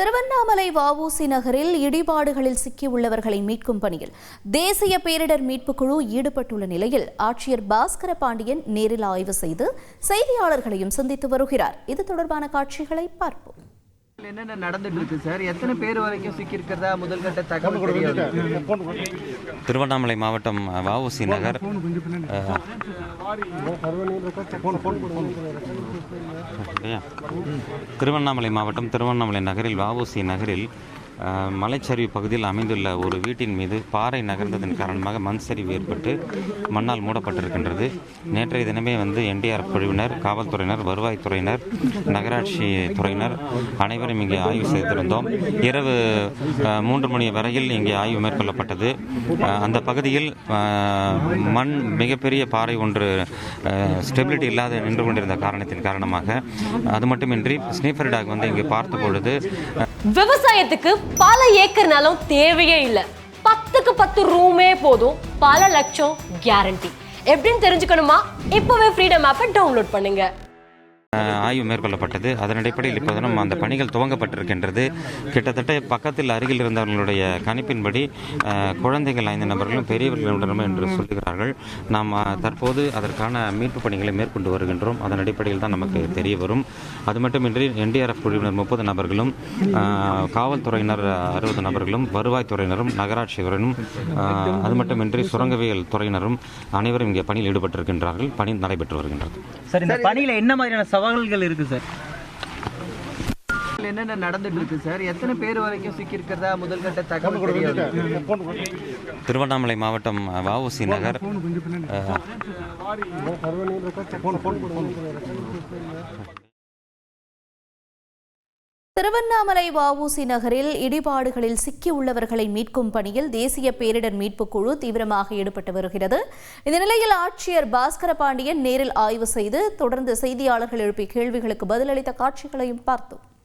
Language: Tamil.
திருவண்ணாமலை வஉசி நகரில் இடிபாடுகளில் சிக்கியுள்ளவர்களை மீட்கும் பணியில் தேசிய பேரிடர் மீட்புக் குழு ஈடுபட்டுள்ள நிலையில் ஆட்சியர் பாஸ்கர பாண்டியன் நேரில் ஆய்வு செய்து செய்தியாளர்களையும் சந்தித்து வருகிறார். இது தொடர்பான காட்சிகளை பார்ப்போம். என்னென்ன நடந்துட்டு இருக்கு சார்? எத்தனை பேர் வரைக்கும் சிக்கி இருக்கிறதா முதல் கட்ட தகவல் திருவண்ணாமலை மாவட்டம் வஉசி நகர்? திருவண்ணாமலை மாவட்டம் திருவண்ணாமலை நகரில் வஉசி நகரில் மலைச்சரிவு பகுதியில் அமைந்துள்ள ஒரு வீட்டின் மீது பாறை நகர்ந்ததன் காரணமாக மண் சரிவு ஏற்பட்டு மண்ணால் மூடப்பட்டிருக்கின்றது. நேற்றைய தினமே வந்து என்டிஆர்எஃப் குழுவினர் காவல்துறையினர் வருவாய்த்துறையினர் நகராட்சி துறையினர் அனைவரும் இங்கே ஆய்வு செய்திருந்தோம். இரவு மூன்று மணி வரையில் இங்கே ஆய்வு மேற்கொள்ளப்பட்டது. அந்த பகுதியில் மண் மிகப்பெரிய பாறை ஒன்று ஸ்டெபிலிட்டி இல்லாத நின்று கொண்டிருந்த காரணத்தின் காரணமாக அது மட்டுமின்றி ஸ்னீஃபர் டாக் வந்து இங்கே பார்த்த பொழுது விவசாயத்துக்கு பல ஏக்கர் நிலம் தேவையே இல்லை. பத்துக்கு பத்து ரூமே போதும். பல லட்சம் கேரண்டி எப்படின்னு தெரிஞ்சுக்கணுமா? இப்போவே ஃப்ரீடம் ஆப்பை டவுன்லோட் பண்ணுங்க. ஆய்வு மேற்கொள்ளப்பட்டது. அதன் அடிப்படையில் இப்போது நம்ம அந்த பணிகள் துவங்கப்பட்டிருக்கின்றது. கிட்டத்தட்ட பக்கத்தில் அருகில் இருந்தவர்களுடைய கணிப்பின்படி குழந்தைகள் ஐந்து நபர்களும் பெரியவர்களும் என்று சொல்லுகிறார்கள் நாம் தற்போது அதற்கான மீட்பு பணிகளை மேற்கொண்டு வருகின்றோம். அதன் அடிப்படையில் தான் நமக்கு தெரிய வரும். அது மட்டுமின்றி என்டிஆர்எஃப் குழுவினர் முப்பது நபர்களும் காவல்துறையினர் அறுபது நபர்களும் வருவாய்த்துறையினரும் நகராட்சி துறையினரும் அது மட்டுமின்றி சுரங்கவியல் துறையினரும் அனைவரும் இங்கே பணியில் ஈடுபட்டிருக்கின்றார்கள். பணி நடைபெற்று வருகின்றது. சார் இந்த பணியில் என்ன மாதிரியான சவால்கள் இருக்கு சார். என்னென்ன நடந்துட்டு இருக்கு சார்? எத்தனை பேர் வரைக்கும் சிக்கி இருக்கிறதா முதல் கட்ட தகவல் திருவண்ணாமலை மாவட்டம் வஉசி நகர். திருவண்ணாமலை வஉசி நகரில் இடிபாடுகளில் சிக்கியுள்ளவர்களை மீட்கும் பணியில் தேசிய பேரிடர் மீட்புக் குழு தீவிரமாக ஈடுபட்டு வருகிறது. இந்த நிலையில் ஆட்சியர் பாஸ்கர பாண்டியன் நேரில் ஆய்வு செய்து தொடர்ந்து செய்தியாளர்கள் எழுப்பிய கேள்விகளுக்கு பதிலளித்த காட்சிகளையும் பார்த்தோம்.